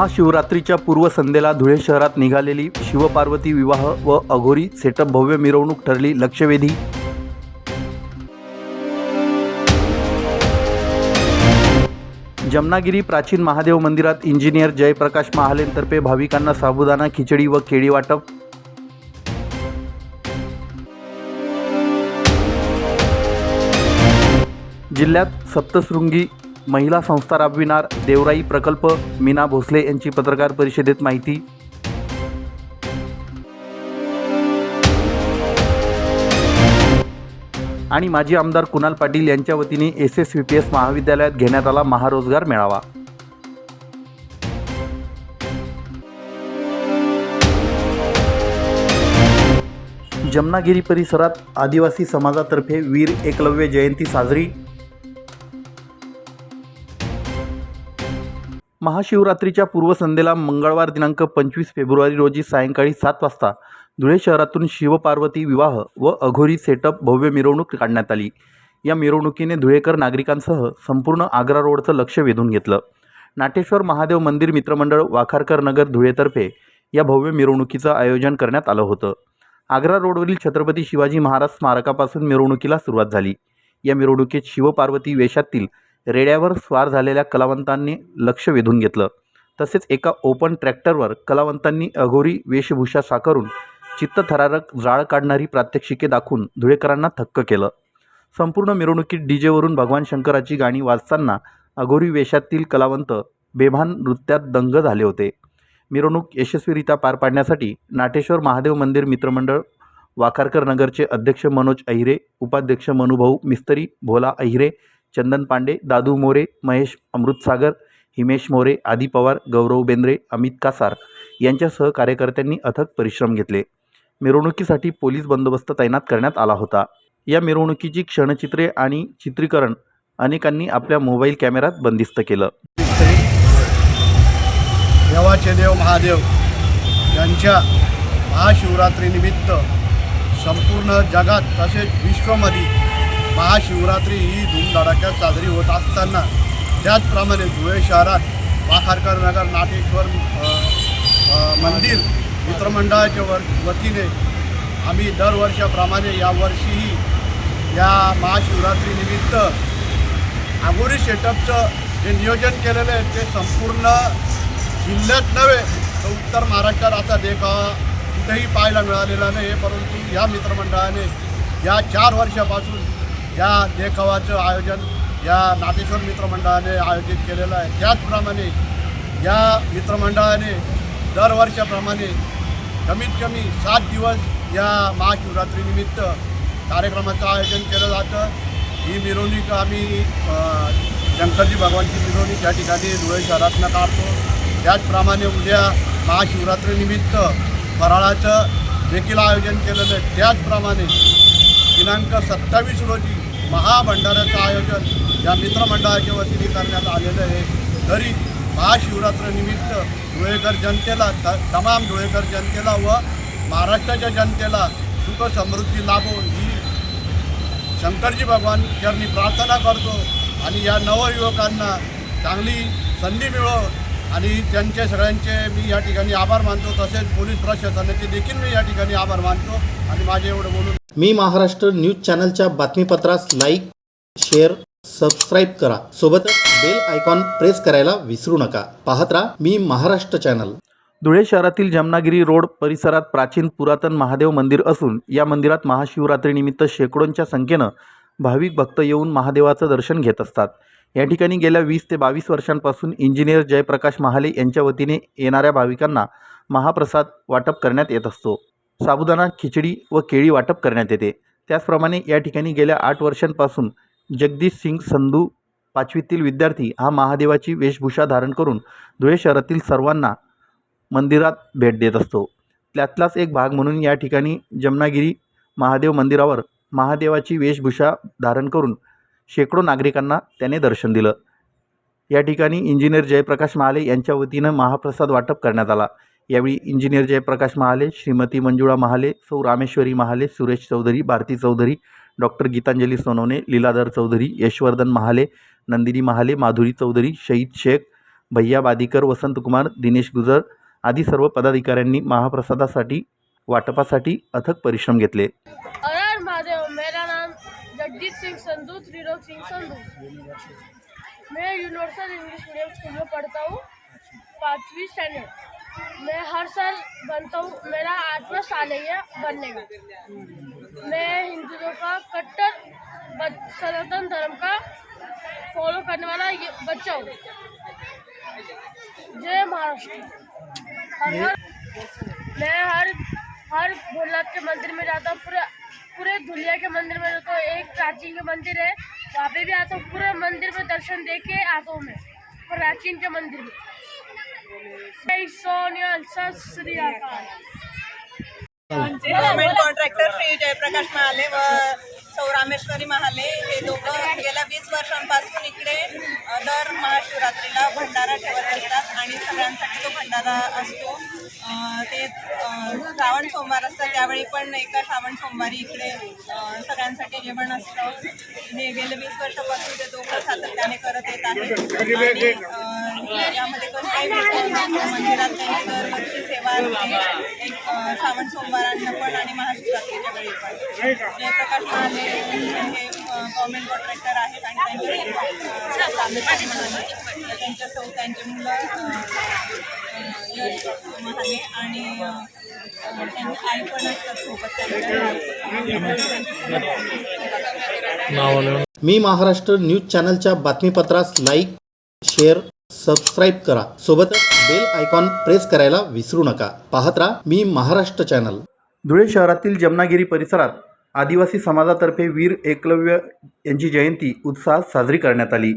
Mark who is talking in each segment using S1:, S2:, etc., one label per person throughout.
S1: महाशिवरात्रीच्या पूर्वसंध्येला धुळे शहरात निघालेली शिवपार्वती विवाह व अघोरी सेटअप भव्य मिरवणूक ठरली लक्षवेधी. जमनागिरी प्राचीन महादेव मंदिरात इंजिनियर जयप्रकाश महालेंतर्फे भाविकांना साबुदाणा खिचडी व केळी वाटप. जिल्ह्यात सप्तशृंगी महिला संस्था राबविणार देवराई प्रकल्प मीना भोसले यांची पत्रकार परिषदेत माहिती. आणि माजी आमदार कुणाल पाटील यांच्या वतीने S S V P S महाविद्यालयात घेण्यात आला महारोजगार मेळावा. जमनागिरी परिसरात आदिवासी समाजातर्फे वीर एकलव्य जयंती साजरी. महाशिवरात्रीच्या पूर्वसंध्येला मंगळवार दिनांक पंचवीस फेब्रुवारी रोजी सायंकाळी सात वाजता धुळे शहरातून शिवपार्वती विवाह व अघोरी सेटअप भव्य मिरवणूक काढण्यात आली. या मिरवणुकीने धुळेकर नागरिकांसह संपूर्ण आग्रा रोडचं लक्ष वेधून घेतलं. नाटेश्वर महादेव मंदिर मित्रमंडळ वाखारकर नगर धुळेतर्फे या भव्य मिरवणुकीचं आयोजन करण्यात आलं होतं. आग्रा रोडवरील छत्रपती शिवाजी महाराज स्मारकापासून मिरवणुकीला सुरुवात झाली. या मिरवणुकीत शिवपार्वती वेशातील रेड्यावर स्वार झालेल्या कलावंतांनी लक्ष वेधून घेतलं. तसेच एका ओपन ट्रॅक्टरवर कलावंतांनी अघोरी वेशभूषा साकारून चित्तथरारक जाळ काढणारी प्रात्यक्षिके दाखवून धुळेकरांना थक्क केलं. संपूर्ण मिरवणुकीत डीजेवरून भगवान शंकराची गाणी वाजताना अघोरी वेशातील कलावंत बेभान नृत्यात दंग झाले होते. मिरवणूक यशस्वीरित्या पार पाडण्यासाठी नाटेश्वर महादेव मंदिर मित्रमंडळ वाखारकर नगरचे अध्यक्ष मनोज अहिरे उपाध्यक्ष मनुभाऊ मिस्त्री भोला अहिरे चंदन पांडे दादू मोरे महेश अमृतसागर हिमेश मोरे आदी पवार गौरव बेंद्रे अमित कासार यांच्यासह कार्यकर्त्यांनी अथक परिश्रम घेतले. मिरवणुकीसाठी पोलीस बंदोबस्त तैनात करण्यात आला होता. या मिरवणुकीची क्षणचित्रे आणि चित्रीकरण अनेकांनी आपल्या मोबाईल कॅमेऱ्यात बंदिस्त केलं.
S2: देवाचे देव महादेव यांच्या महाशिवरात्रीनिमित्त संपूर्ण जगात तसेच विश्वमध्ये महाशिवरात्री ही धूमधडाक्यात साजरी होत असताना त्याचप्रमाणे धुळे शहरात वाखारकर नगर नाटेश्वर मंदिर मित्रमंडळाच्या वर वतीने आम्ही दरवर्षाप्रमाणे यावर्षीही या महाशिवरात्रीनिमित्त आगोरी सेटअपचं जे नियोजन केलेलं आहे ते संपूर्ण जिल्ह्यात नव्हे तर उत्तर महाराष्ट्रात असा देखावा कुठेही पाहायला मिळालेला नाही परंतु या मित्रमंडळाने या चार वर्षापासून या देखावाचं आयोजन या नाटेश्वर मित्रमंडळाने आयोजित केलेलं आहे. त्याचप्रमाणे या मित्रमंडळाने दरवर्षाप्रमाणे कमीत कमी सात दिवस या महाशिवरात्रीनिमित्त कार्यक्रमाचं आयोजन केलं जातं. ही मिरवणूक आम्ही शंकरजी भगवानची मिरवणूक या ठिकाणी धुळे शहरातनं काढतो. त्याचप्रमाणे उद्या महाशिवरात्रीनिमित्त फराळाचं देखील आयोजन केलेलं आहे. त्याचप्रमाणे दिनांक सत्तावीस रोजी महाभंडाऱ्याचं आयोजन या मित्रमंडळाच्या वतीने करण्यात आलेलं आहे. तरी महाशिवरात्रीनिमित्त धुळेकर जनतेला त तमाम धुळेकर जनतेला व महाराष्ट्राच्या जनतेला सुख समृद्धी लाभो ही शंकरजी भगवान यांनी प्रार्थना करतो आणि या नवयुवकांना चांगली संधी मिळो आणि त्यांचे सगळ्यांचे मी या ठिकाणी आभार मानतो. तसेच पोलीस प्रशासनाचे देखील मी या ठिकाणी आभार मानतो आणि माझे एवढं बोलून
S1: मी महाराष्ट्र न्यूज चॅनलच्या बातमीपत्रास लाईक शेअर सबस्क्राईब करा. सोबतच बेल आयकॉन प्रेस करायला विसरू नका. पाहत राहा मी महाराष्ट्र चॅनल. धुळे शहरातील जमनागिरी रोड परिसरात प्राचीन पुरातन महादेव मंदिर असून या मंदिरात महाशिवरात्रीनिमित्त शेकडोंच्या संख्येनं भाविक भक्त येऊन महादेवाचं दर्शन घेत असतात. या ठिकाणी गेल्या वीस ते बावीस वर्षांपासून इंजिनियर जयप्रकाश महाले यांच्या वतीने येणाऱ्या भाविकांना महाप्रसाद वाटप करण्यात येत असतो. साबुदाणा खिचडी व केळी वाटप करण्यात येते. त्याचप्रमाणे या ठिकाणी गेल्या आठ वर्षांपासून जगदीश सिंग संधू पाचवीतील विद्यार्थी हा महादेवाची वेशभूषा धारण करून धुळे शहरातील सर्वांना मंदिरात भेट देत असतो. त्यातलाच एक भाग म्हणून या ठिकाणी जमनागिरी महादेव मंदिरावर महादेवाची वेशभूषा धारण करून शेकडो नागरिकांना त्याने दर्शन दिलं. या ठिकाणी इंजिनियर जयप्रकाश महाले यांच्या वतीनं महाप्रसाद वाटप करण्यात आला. यावेळी इंजिनियर जयप्रकाश महाले श्रीमती मंजुळा महाले सौ रामेश्वरी महाले सुरेश चौधरी भारती चौधरी डॉक्टर गीतांजली सोनवणे लीलाधर चौधरी यशवर्धन महाले नंदिनी महाले माधुरी चौधरी शहीद शेख भैया बादीकर वसंतकुमार दिनेश गुजर आदी सर्व पदाधिकाऱ्यांनी महाप्रसादासाठी वाटपासाठी अथक परिश्रम घेतले.
S3: जगजीत सिंह संधू त्रिलोक सिंह संधू. मैं यूनिवर्सल इंग्लिश मीडियम स्कूल में पढ़ता हूँ पाँचवीं स्टैंडर्ड मैं हर साल बनता हूँ, मेरा आठवां साल है, ये बनने का। मैं हिंदुओं का कट्टर सनातन धर्म का फॉलो करने वाला बच्चा हूँ। जय महाराष्ट्र। हर हर, मैं हर हर भोलेनाथ के मंदिर में जाता हूँ, पूरे पूरे दुनिया के मंदिर में जाता हूँ, एक प्राचीन के मंदिर है, वहाँ पे भी आता हूँ, पूरे मंदिर में दर्शन दे के आता हूँ मैं, प्राचीन के मंदिर में। जय सोनिया सत श्री अकाल
S4: गव्हर्नमेंट कॉन्ट्रॅक्टर श्री जयप्रकाश महाले व सौ रामेश्वरी महाले हे दोघं गेल्या वीस वर्षांपासून इकडे दर महाशिवरात्रीला भंडारा ठेवत असतात आणि सगळ्यांसाठी तो भंडारा असतो. ते श्रावण सोमवार असतात त्यावेळी पण एका श्रावण सोमवारी इकडे सगळ्यांसाठी जेवण असतं. हे गेले वीस वर्षापासून ते दोघं सातत्याने करत येत आहेत. आणि यामध्ये सेवा असते. एक श्रावण सोमवारांना पण आणि महाशिवरात्रीच्या वेळी पण. म्हणजे जयप्रकाश महाले हे कॉन्ट्रॅक्टर आहेत आणि त्यांचे त्यांच्या सौ मुलं यश महाले आणि त्यांची आई पण असतात सोबत
S1: मी महाराष्ट्र न्यूज चॅनलच्या बातमीपत्रास लाईक शेअर सबस्क्राईब करा. सोबतच बेल आयकॉन प्रेस करायला विसरू नका. पाहत राहा मी महाराष्ट्र चॅनल धुळे शहरातील जमनागिरी परिसरात आदिवासी समाजातर्फे वीर एकलव्य यांची जयंती उत्साहात साजरी करण्यात आली.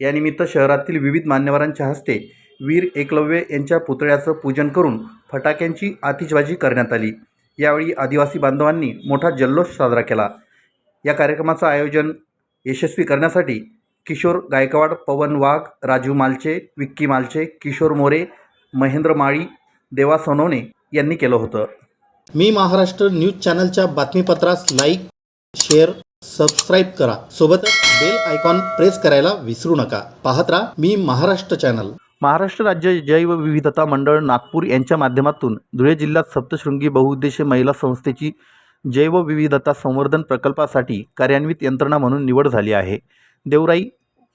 S1: यानिमित्त शहरातील विविध मान्यवरांच्या हस्ते वीर एकलव्य यांच्या पुतळ्याचं पूजन करून फटाक्यांची आतिषबाजी करण्यात आली. यावेळी आदिवासी बांधवांनी मोठा जल्लोष साजरा केला. या कार्यक्रमाचं आयोजन यशस्वी करण्यासाठी किशोर गायकवाड पवन वाघ राजू मालचे विक्की मालचे किशोर मोरे महेंद्र माळी देवा सोनवणे यांनी केलं होतं. मी महाराष्ट्र न्यूज चॅनलच्या बातमीपत्रास लाईक शेअर सबस्क्राईब करा. सोबतच बेल आयकॉन प्रेस करायला विसरू नका. पाहत राहा मी महाराष्ट्र चॅनल. महाराष्ट्र राज्य जैवविविधता मंडळ नागपूर यांच्या माध्यमातून धुळे जिल्ह्यात सप्तशृंगी बहुउद्देशीय महिला संस्थेची जैवविविधता संवर्धन प्रकल्पासाठी कार्यान्वित यंत्रणा म्हणून निवड झाली आहे. देवराई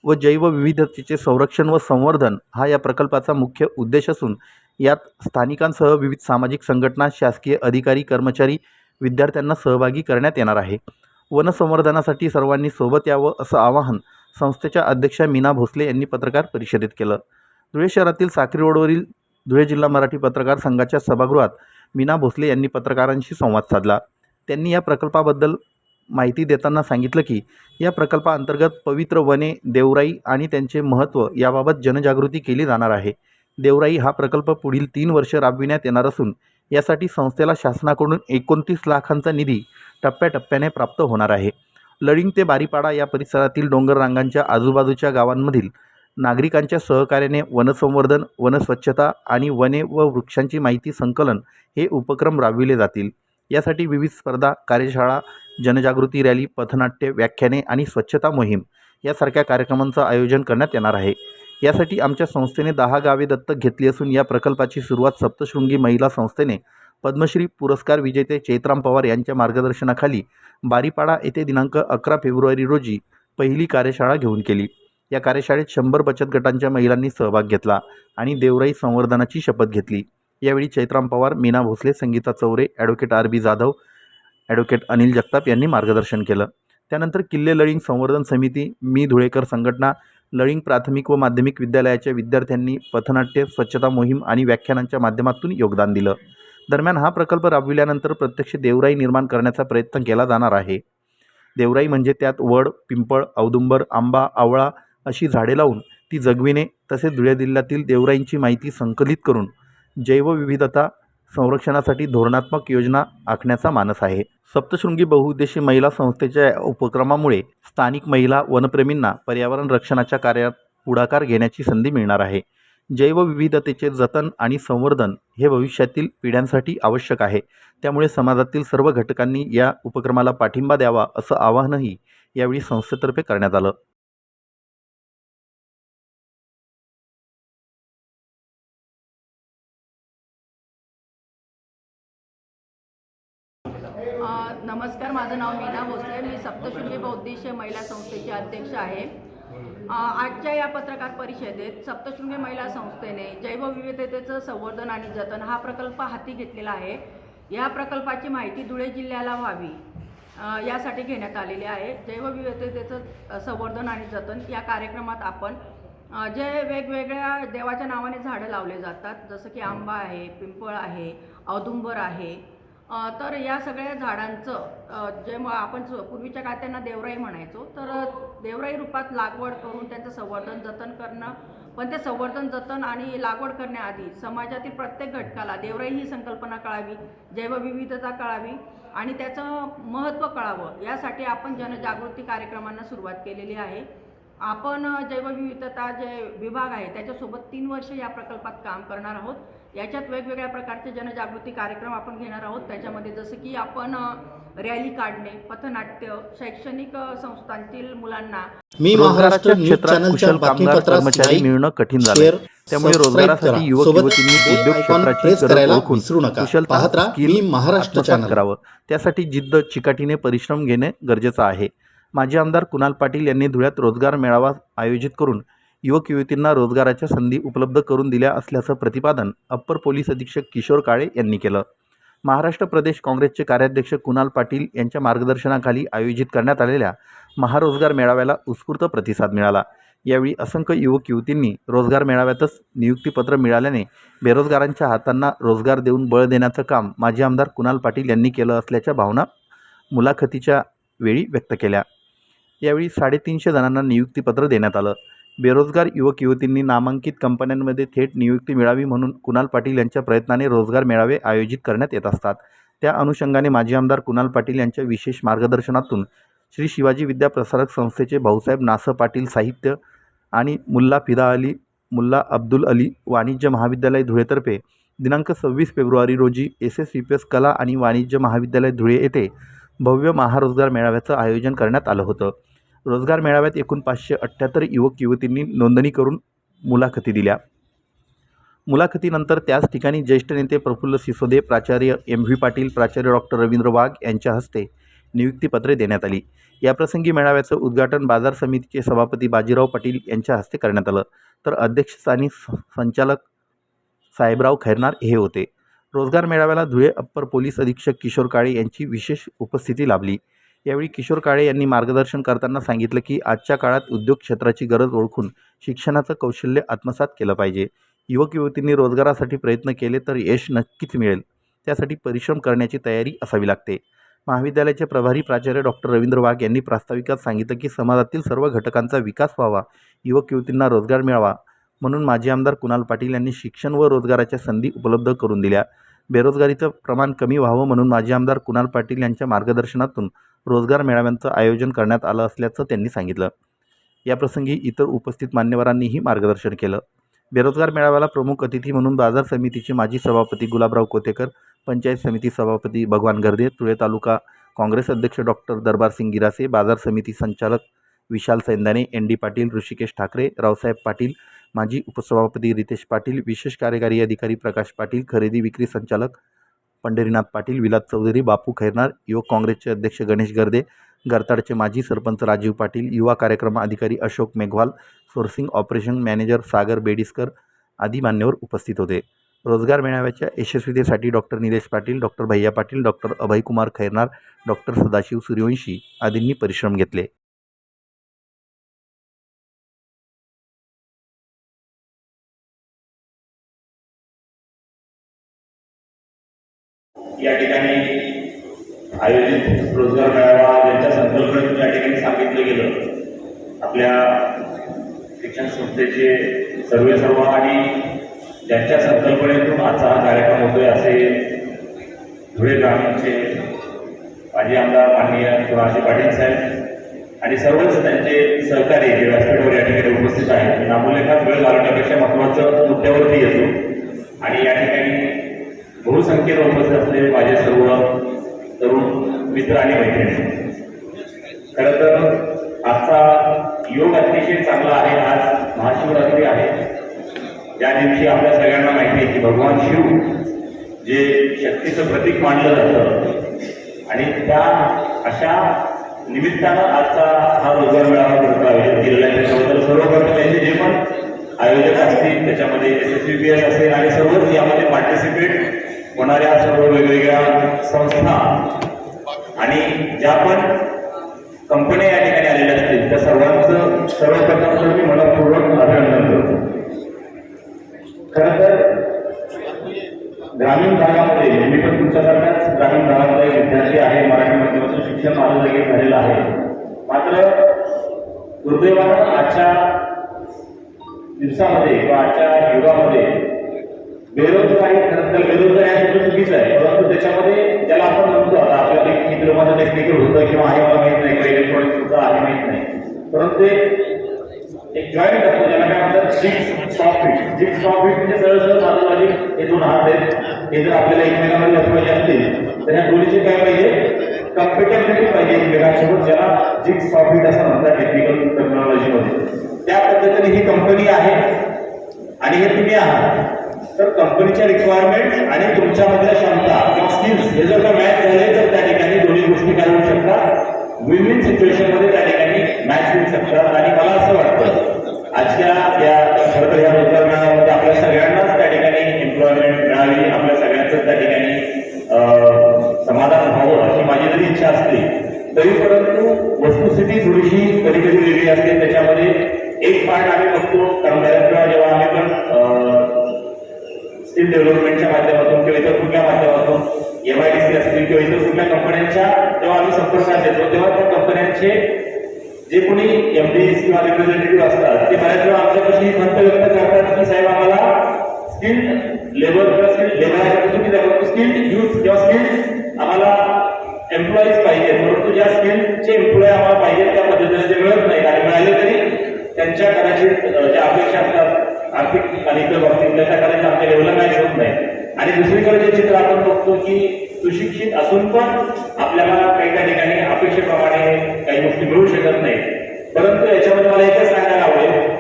S1: व जैवविविधतेचे संरक्षण व संवर्धन हा या प्रकल्पाचा मुख्य उद्देश असून यात स्थानिकांसह विविध सामाजिक संघटना शासकीय अधिकारी कर्मचारी विद्यार्थ्यांना सहभागी करण्यात येणार आहे. वनसंवर्धनासाठी सर्वांनी सोबत यावं असं आवाहन संस्थेच्या अध्यक्षा मीना भोसले यांनी पत्रकार परिषदेत केलं. धुळे शहरातील साक्री रोडवरील धुळे जिल्हा मराठी पत्रकार संघाच्या सभागृहात मीना भोसले यांनी पत्रकारांशी संवाद साधला. त्यांनी या प्रकल्पाबद्दल माहिती देताना सांगितलं की या प्रकल्पाअंतर्गत पवित्र वने देवराई आणि त्यांचे महत्त्व याबाबत जनजागृती केली जाणार आहे. देवराई हा प्रकल्प पुढील तीन वर्ष राबविण्यात येणार असून यासाठी संस्थेला शासनाकडून एकोणतीस लाखांचा निधी टप्प्याटप्प्याने प्राप्त होणार आहे. लळिंग ते बारीपाडा या परिसरातील डोंगर रांगांच्या आजूबाजूच्या गावांमधील नागरिकांच्या सहकार्याने वनसंवर्धन वनस्वच्छता आणि वने व वृक्षांची माहिती संकलन हे उपक्रम राबविले जातील. यासाठी विविध स्पर्धा कार्यशाळा जनजागृती रॅली पथनाट्य व्याख्याने आणि स्वच्छता मोहीम यासारख्या कार्यक्रमांचं आयोजन करण्यात येणार आहे. यासाठी आमच्या संस्थेने दहा गावे दत्तक घेतली असून या प्रकल्पाची सुरुवात सप्तशृंगी महिला संस्थेने पद्मश्री पुरस्कार विजेते चैत्राम पवार यांच्या मार्गदर्शनाखाली बारीपाडा येथे दिनांक अकरा फेब्रुवारी रोजी पहिली कार्यशाळा घेऊन केली. या कार्यशाळेत शंभर बचत गटांच्या महिलांनी सहभाग घेतला आणि देवराई संवर्धनाची शपथ घेतली. यावेळी Chaitram Pawar Meena Bhosale Sangeeta Chaure advocate R B Jadhav advocate Anil Jagtap यांनी मार्गदर्शन केलं. त्यानंतर किल्ले लळिंग संवर्धन समिती मी धुळेकर संघटना लळिंग प्राथमिक व माध्यमिक विद्यालयाच्या विद्यार्थ्यांनी पथनाट्य स्वच्छता मोहीम आणि व्याख्यानांच्या माध्यमातून योगदान दिलं. दरम्यान हा प्रकल्प राबविल्यानंतर प्रत्यक्ष देवराई निर्माण करण्याचा प्रयत्न केला जाणार आहे. देवराई म्हणजे त्यात वड पिंपळ औदुंबर आंबा आवळा अशी झाडे लावून ती जगविणे तसेच धुळे जिल्ह्यातील देवराईंची माहिती संकलित करून जैवविविधता संरक्षणासाठी धोरणात्मक योजना आखण्याचा मानस आहे. सप्तशृंगी बहुउद्देशीय महिला संस्थेच्या उपक्रमामुळे स्थानिक महिला वनप्रेमींना पर्यावरण रक्षणाच्या कार्यात पुढाकार घेण्याची संधी मिळणार आहे. जैवविविधतेचे जतन आणि संवर्धन हे भविष्यातील पिढ्यांसाठी आवश्यक आहे. त्यामुळे समाजातील सर्व घटकांनी या उपक्रमाला पाठिंबा द्यावा असं आवाहनही यावेळी संस्थेतर्फे करण्यात आलं.
S5: नमस्कार माझं नाव मीना भोसले. मी सप्तशृंगी बौद्धिश महिला संस्थेची अध्यक्ष आहे. आजच्या या पत्रकार परिषदेत सप्तशृंगी महिला संस्थेने जैवविविधतेचं संवर्धन आणि जतन हा प्रकल्प हाती घेतलेला आहे. या प्रकल्पाची माहिती धुळे जिल्ह्याला व्हावी यासाठी घेण्यात आलेली आहे. जैवविविधतेचं संवर्धन आणि जतन या कार्यक्रमात आपण जे वेगवेगळ्या देवाच्या नावाने झाडं लावले जातात जसं की आंबा आहे पिंपळ आहे औदुंबर आहे तर या सगळ्या झाडांचं जे मग आपण पूर्वीच्या काळात त्यांना देवराई म्हणायचो तर देवराई रूपात लागवड करून त्यांचं संवर्धन जतन करणं पण ते संवर्धन जतन आणि लागवड करण्याआधी समाजातील प्रत्येक घटकाला देवराई ही संकल्पना कळावी जैवविविधता कळावी आणि त्याचं महत्त्व कळावं यासाठी आपण जनजागृती कार्यक्रमांना सुरुवात केलेली आहे. आपण जैवविविधता जे विभाग आहे त्याच्यासोबत तीन वर्ष या प्रकल्पात काम करणार आहोत. याच्यात वेगवेगळ्या प्रकारचे जनजागृती कार्यक्रम आपण घेणार आहोत त्याच्यामध्ये जसं की आपण रॅली काढणे पथनाट्य शैक्षणिक संस्थांतील मुलांना
S6: मी महाराष्ट्र
S1: क्षेत्रात कुशल कामगार कर्मचारी मिळणं कठीण
S6: शेअर
S1: त्यामुळे रोजगारासाठी. युवक युवतींनी उद्योग क्षेत्राची गरज ओळखून
S6: विसरू नका.
S1: कुशलता. स्किल
S6: मी महाराष्ट्र
S1: आत्मसात
S6: चॅनल.
S1: करावं त्यासाठी जिद्द चिकाटीने परिश्रम घेणे गरजेचं आहे माजी आमदार कुणाल पाटील यांनी धुळ्यात रोजगार मेळावा आयोजित करून युवक युवतींना रोजगाराच्या संधी उपलब्ध करून दिल्या असल्याचं प्रतिपादन अप्पर पोलीस अधीक्षक किशोर काळे यांनी केलं. महाराष्ट्र प्रदेश काँग्रेसचे कार्याध्यक्ष कुणाल पाटील यांच्या मार्गदर्शनाखाली आयोजित करण्यात आलेल्या महारोजगार मेळाव्याला उत्स्फूर्त प्रतिसाद मिळाला. यावेळी असंख्य युवक युवतींनी रोजगार मेळाव्यातच नियुक्तीपत्र मिळाल्याने बेरोजगारांच्या हातांना रोजगार देऊन बळ देण्याचं काम माजी आमदार कुणाल पाटील यांनी केलं असल्याच्या भावना मुलाखतीच्या वेळी व्यक्त केल्या. यावेळी साडेतीनशे जणांना नियुक्तीपत्र देण्यात आलं. बेरोजगार युवक युवतींनी नामांकित कंपन्यांमध्ये थेट नियुक्ती मिळावी म्हणून कुणाल पाटील यांच्या प्रयत्नाने रोजगार मेळावे आयोजित करण्यात येत असतात. त्या अनुषंगाने माजी आमदार कुणाल पाटील यांच्या विशेष मार्गदर्शनातून श्री शिवाजी विद्या प्रसारक संस्थेचे भाऊसाहेब नासं पाटील साहित्य आणि मुल्ला फिदा अली मुल्ला अब्दुल अली वाणिज्य महाविद्यालय धुळेतर्फे दिनांक सव्वीस फेब्रुवारी रोजी S S C P S कला आणि वाणिज्य महाविद्यालय धुळे येथे भव्य महारोजगार मेळाव्याचं आयोजन करण्यात आलं होतं. रोजगार मेळाव्यात एकूण पाचशे अठ्ठ्याहत्तर युवक युवतींनी नोंदणी करून मुलाखती दिल्या. मुलाखतीनंतर त्याच ठिकाणी ज्येष्ठ नेते प्रफुल्ल सिसोदे प्राचार्य एम व्ही पाटील प्राचार्य डॉक्टर रवींद्र वाघ यांच्या हस्ते नियुक्तीपत्रे देण्यात आली. याप्रसंगी मेळाव्याचं उद्घाटन बाजार समितीचे सभापती बाजीराव पाटील यांच्या हस्ते करण्यात आलं. तर अध्यक्षस्थानी संचालक साहेबराव खैरनार हे होते. रोजगार मेळाव्याला धुळे अप्पर पोलीस अधीक्षक किशोर काळे यांची विशेष उपस्थिती लाभली. यावेळी किशोर काळे यांनी मार्गदर्शन करताना सांगितलं की आजच्या काळात उद्योग क्षेत्राची गरज ओळखून शिक्षणाचं कौशल्य आत्मसात केलं पाहिजे. युवक युवतींनी रोजगारासाठी प्रयत्न केले तर यश नक्कीच मिळेल. त्यासाठी परिश्रम करण्याची तयारी असावी लागते. महाविद्यालयाचे प्रभारी प्राचार्य डॉक्टर रवींद्र वाघ यांनी प्रास्ताविकात सांगितलं की समाजातील सर्व घटकांचा विकास व्हावा युवक युवतींना रोजगार मिळावा. म्हणून माजी आमदार कुणाल पाटील यांनी शिक्षण व रोजगाराच्या संधी उपलब्ध करून दिल्या. बेरोजगारीचं प्रमाण कमी व्हावं म्हणून माजी आमदार कुणाल पाटील यांच्या मार्गदर्शनातून रोजगार मेळाव्यांचं आयोजन करण्यात आलं असल्याचं त्यांनी सांगितलं. याप्रसंगी इतर उपस्थित मान्यवरांनीही मार्गदर्शन केलं. बेरोजगार मेळाव्याला प्रमुख अतिथी म्हणून बाजार समितीचे माजी सभापती गुलाबराव कोतेकर पंचायत समिती सभापती भगवान गर्दे तुळे तालुका काँग्रेस अध्यक्ष डॉक्टर दरबारसिंग गिरासे बाजार समिती संचालक विशाल सैंदाने एन डी पाटील ऋषिकेश ठाकरे रावसाहेब पाटील माजी उपसभापती रितेश पाटील विशेष कार्यकारी अधिकारी प्रकाश पाटील खरेदी विक्री संचालक पंढरीनाथ पाटील विलास चौधरी बापू खैरनार युवक काँग्रेसचे अध्यक्ष गणेश गर्दे गरताडचे माजी सरपंच राजीव पाटील युवा कार्यक्रम अधिकारी Ashok Meghwal sourcing operation manager Sagar Bediskar आदी मान्यवर उपस्थित होते. रोजगार मेळाव्याच्या यशस्वीतेसाठी doctor Nilesh Patil doctor Bhaiya Patil doctor Abhaykumar Khairnar doctor Sadashiv Suryavanshi आदींनी परिश्रम घेतले.
S7: या ठिकाणी आयोजित रोजगार मेळावा यांच्या संकल्पनेतून या ठिकाणी सांगितलं गेलं. आपल्या शिक्षण संस्थेचे सर्वे सर्व आणि ज्यांच्या संकल्पनेतून आजचा हा कार्यक्रम होतोय असे धुळे ग्रामीणचे माजी आमदार माननीय शिवाजी पाटील साहेब आणि सर्वच त्यांचे सहकारी जे व्यासपीठावर या ठिकाणी उपस्थित आहेत. नामोलेखात वेळ घालवण्यापेक्षा महत्त्वाचं मुद्द्यावरती येतो. आणि या ठिकाणी बहुसंख्येनं उपस्थित असलेले माझे सर्व तरुण मित्र आणि मैत्रिणी. खरं तर आजचा योग अतिशय चांगला आहे. आज महाशिवरात्री आहे. त्या दिवशी आपल्या सगळ्यांना माहिती आहे की भगवान शिव जे शक्तीचं प्रतीक मानलं जातं आणि त्या अशा निमित्तानं आजचा हा रोजगार मेळावा करतो आयोजित केलेला आहे त्याच्याबद्दल सर्वप्रथम त्यांचे जे पण आयोजक असतील त्याच्यामध्ये एस एस बी एस असेल आणि सर्वच यामध्ये पार्टिसिपेट होणाऱ्या सर्व वेगवेगळ्या संस्था आणि ज्या पण कंपन्या या ठिकाणी आलेल्या असतील त्या सर्वांचं सर्वप्रथम मी मनपूर्वक अभिनंदन करतो. खरं तर ग्रामीण भागामध्ये म्हणजे मी पण तुमच्यासारख्याच ग्रामीण भागामध्ये विद्यार्थी आहे मराठी माध्यमाचं शिक्षण माझं लगेच झालेलं आहे. मात्र दुर्दैवानं आजच्या दिवसामध्ये किंवा आजच्या युगामध्ये बेरोजगारी खरं तर बेरोजगारी हा शब्द चुकीच आहे. परंतु त्याच्यामध्ये ज्याला आपण म्हणतो आता आपल्याला एक चित्र माझं टेक्निकल होतं किंवा आहे मला माहीत नाही किंवा इलेक्ट्रॉनिक्स होतं आहे माहीत नाही. परंतु ते एक जॉईंट असतो ज्याला काय म्हणतात सिक्स सॉफ्ट सिक्स सॉफ्ट म्हणजे सरळ सरळ माझं हे दोन हात आहेत हे जर आपल्याला एकमेकांमध्ये लपवायचे असतील तर ह्या दोन्हीचे काय पाहिजे? कम्पेटेबिलिटी पाहिजे एकमेकांसोबत ज्याला जिग्स सॉफ्ट असं म्हणतात टेक्निकल टेक्नॉलॉजीमध्ये त्या पद्धतीने ही कंपनी आहे आणि हे तुम्ही आहात. तर कंपनीच्या रिक्वायरमेंट आणि तुमच्यामधल्या क्षमता किंवा स्किल्स हे जर का मॅच झाले तर त्या ठिकाणी दोन्ही गोष्टी काय होऊ शकतात विन विन सिच्युएशनमध्ये त्या ठिकाणी मॅच होऊ शकतात आणि मला असं वाटतं आजच्या या खरं तर या रोजगार आपल्या सगळ्यांनाच त्या ठिकाणी एम्प्लॉयमेंट मिळावी आपल्या सगळ्यांचं त्या ठिकाणी समाधान व्हावं अशी माझी जरी इच्छा असली तरी परंतु वस्तुस्थिती थोडीशी कधी कधी वेगळी असते. त्याच्यामध्ये एक पार्ट आम्ही बघतो कारण जेव्हा आम्ही पण स्किल डेव्हलपमेंटच्या माध्यमातून किंवा इतर कुठल्या माध्यमातून एम आय डी सी असतील किंवा इतर कुठल्या कंपन्यांच्या जेव्हा आम्ही संपर्कात येतो. तेव्हा त्या कंपन्यांचे जे कोणी एम डी किंवा रिप्रेझेंटेटिव्ह असतात ते बऱ्याच वेळा आमच्यापाशी मत व्यक्त करतात की साहेब आम्हाला स्किल लेबर किंवा स्किल लेबर चुकीचं स्किल युथ किंवा स्किल आम्हाला एम्प्लॉईज पाहिजे परंतु ज्या स्किलचे एम्प्लॉय आम्हाला पाहिजे त्या पद्धतीने ते मिळत नाही. आणि मिळाले तरी त्यांच्या कदाचित ज्या अपेक्षा असतात आर्थिक आणि इतर बाबतीत त्या कदाचित आमच्या लेवलला मॅच होत नाही. आणि दुसरीकडे जे चित्र आपण बघतो की सुशिक्षित असून पण आपल्याला काही त्या ठिकाणी अपेक्षेप्रमाणे काही गोष्टी मिळू शकत नाही. परंतु याच्यामध्ये मला एकच सांगायला आवडेल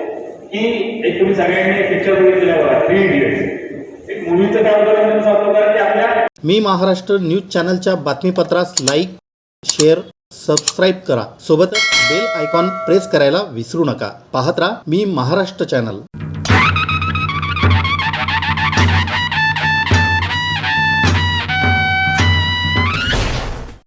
S7: की एक तुम्ही सगळ्यांनी पिक्चर बघितलेला बघा थ्री इडियट्स एक मुव्हीचं काय उदाहरण सांगतो कारण की आपल्या
S1: मी महाराष्ट्र न्यूज चॅनलच्या बातमीपत्रास लाईक शेअर सबस्क्राईब करा. सोबतच बेल आयकॉन प्रेस करायला विसरू नका. पाहत राहा मी महाराष्ट्र चॅनल